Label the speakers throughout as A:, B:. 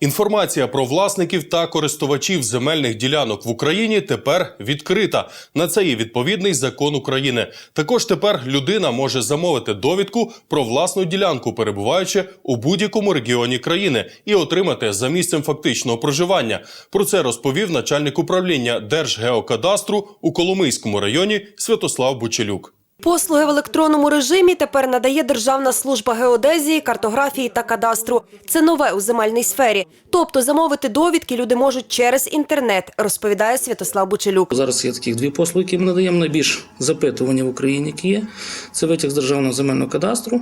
A: Інформація про власників та користувачів земельних ділянок в Україні тепер відкрита. На це є відповідний закон України. Також тепер людина може замовити довідку про власну ділянку, перебуваючи у будь-якому регіоні країни, і отримати за місцем фактичного проживання. Про це розповів начальник управління Держгеокадастру у Коломийському районі Святослав Бучелюк.
B: Послуги в електронному режимі тепер надає Державна служба геодезії, картографії та кадастру. Це нове у земельній сфері. Тобто замовити довідки люди можуть через інтернет, розповідає Святослав Бучелюк.
C: Зараз є таких дві послуги, які ми надаємо найбільш запитувані в Україні, які є. Це витяг з державного земельного кадастру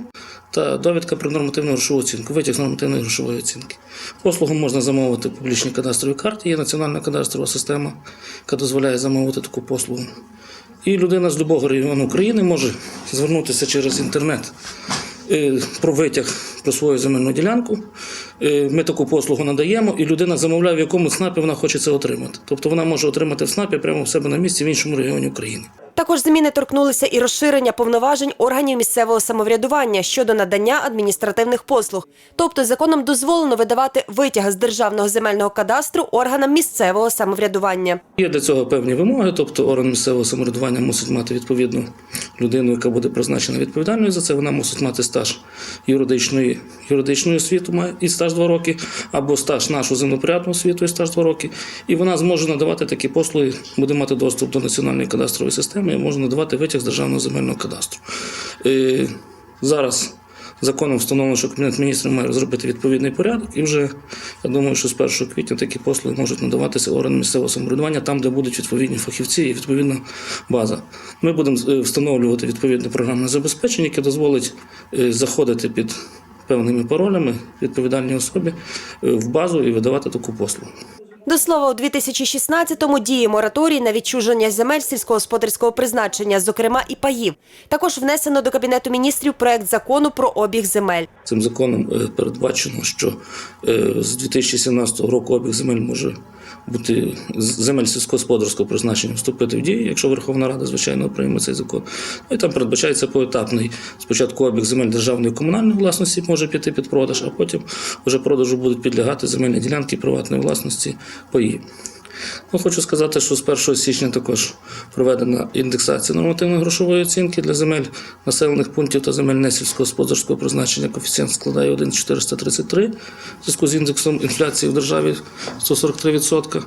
C: та довідка про нормативну грошову оцінку. Витяг з нормативної грошової оцінки. Послугу можна замовити в публічній кадастровій карті. Є національна кадастрова система, яка дозволяє замовити таку послугу. І людина з будь-якого регіону України може звернутися через інтернет е, про витяг про свою земельну ділянку. Е, Ми таку послугу надаємо, і людина замовляє, в якому ЦНАПі вона хоче це отримати. Тобто вона може отримати в ЦНАПі прямо в себе на місці в іншому регіоні України.
B: Також зміни торкнулися і розширення повноважень органів місцевого самоврядування щодо надання адміністративних послуг. Тобто законом дозволено видавати витяги з державного земельного кадастру органам місцевого самоврядування.
C: Є для цього певні вимоги, тобто орган місцевого самоврядування мусить мати відповідну людину, яка буде призначена відповідальною за це. Вона мусить мати стаж юридичної, юридичної освіту має і стаж 2 роки, або стаж нашу землепорядну освіту і стаж 2 роки. І вона зможе надавати такі послуги, буде мати доступ до національної кадастрової системи і може надавати витяг з державного земельного кадастру. Е, зараз законом встановлено, що Кабінет міністрів має розробити відповідний порядок, і вже я думаю, що з 1 квітня такі послуги можуть надаватися органам місцевого самоврядування там, де будуть відповідні фахівці і відповідна база. Ми будемо е, встановлювати відповідне програмне забезпечення, яке дозволить е, заходити під певними паролями відповідальній особі е, в базу і видавати таку послугу.
B: До слова, у 2016-му діє мораторій на відчуження земель сільськогосподарського призначення, зокрема і паїв. Також внесено до Кабінету міністрів проект закону про обіг земель.
C: Цим законом е, передбачено, що е, з 2017 року обіг земель може бути земель сільськогосподарського призначення вступити в дію, якщо Верховна Рада, звичайно, прийме цей закон. Ну і там передбачається поетапний спочатку обіг земель державної і комунальної власності може піти під продаж, а потім вже продажу будуть підлягати земельні ділянки приватної власності паї. Ну, хочу сказати, що з 1 січня також проведена індексація нормативно-грошової оцінки для земель населених пунктів та земель несільськогосподарського призначення. Коефіцієнт складає 1,433 в зв'язку з індексом інфляції в державі 143%.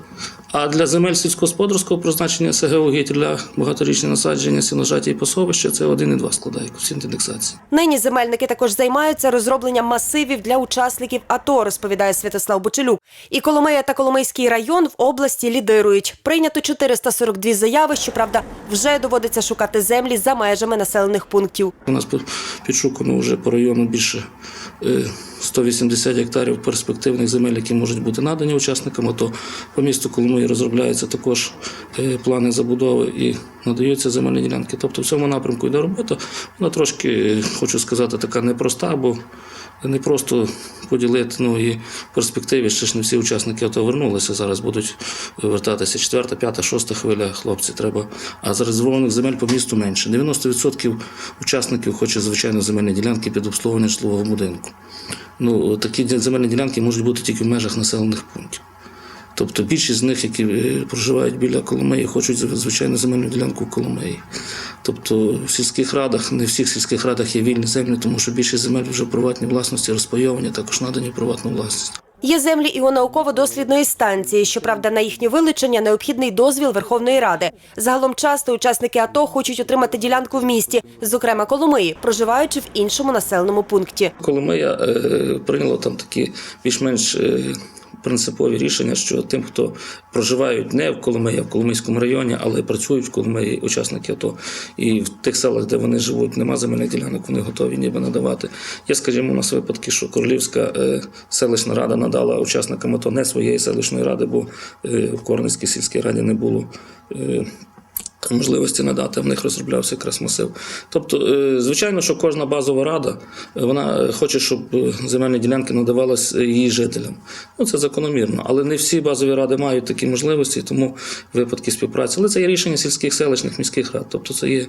C: А для земель сільськогосподарського призначення СГУ для багаторічні насадження, сіножаті і пасовища це 1,2 складає коефіцієнт індексації.
B: Нині земельники також займаються розробленням масивів для учасників АТО, розповідає Святослав Бочелюк. І Коломия та Коломийський район в області лідирують. Прийнято 442 заяви. Щоправда, вже доводиться шукати землі за межами населених пунктів.
C: У нас під- підшукано вже по району більше е, 180 гектарів перспективних земель, які можуть бути надані учасникам. АТО. по місту Коломиї розробляються також е, плани забудови і надаються земельні ділянки. Тобто в цьому напрямку йде робота. Вона трошки, е, хочу сказати, така непроста, бо не просто поділити, ну і перспективі ще ж не всі учасники АТО вернулися. Зараз будуть вертатися четверта, п'ята, шоста хвиля хлопці. Треба. А зарезервованих земель по місту менше. 90% учасників хоче, звичайно, земельні ділянки під обслуговування житлового будинку. Ну, такі земельні ділянки можуть бути тільки в межах населених пунктів. Тобто більшість з них, які е, проживають біля Коломиї, хочуть зв- звичайно земельну ділянку в Коломиї. Тобто в сільських радах, не в всіх сільських радах є вільні землі, тому що більшість земель вже в приватній власності розпайовані, також надані в приватну власність.
B: Є землі і у науково-дослідної станції. Щоправда, на їхнє вилучення необхідний дозвіл Верховної Ради. Загалом часто учасники АТО хочуть отримати ділянку в місті, зокрема Коломиї, проживаючи в іншому населеному пункті.
C: Коломия е, прийняла там такі більш-менш е, принципові рішення, що тим, хто проживають не в Коломиї, а в Коломийському районі, але працюють в Коломиї учасники АТО, і в тих селах, де вони живуть, нема земельних ділянок, вони готові ніби надавати. Є, скажімо, у нас випадки, що Королівська е, селищна рада надала учасникам АТО не своєї селищної ради, бо е, в Корницькій сільській раді не було. Можливості надати, в них розроблявся якраз масив. Тобто, е, звичайно, що кожна базова рада е, вона хоче, щоб е, земельні ділянки надавалися її жителям. Ну це закономірно, але не всі базові ради мають такі можливості, тому випадки співпраці. Але це є рішення сільських селищних міських рад. Тобто, це є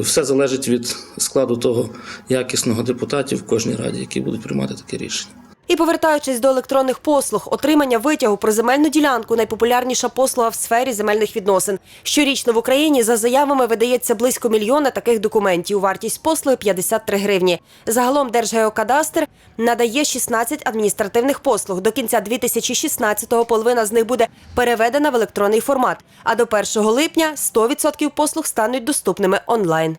C: все залежить від складу того якісного депутатів в кожній раді, які будуть приймати таке рішення.
B: І повертаючись до електронних послуг, отримання витягу про земельну ділянку найпопулярніша послуга в сфері земельних відносин. Щорічно в Україні за заявами видається близько мільйона таких документів. Вартість послуги 53 гривні. Загалом Держгеокадастр надає 16 адміністративних послуг. До кінця 2016-го половина з них буде переведена в електронний формат. А до 1 липня 100% послуг стануть доступними онлайн.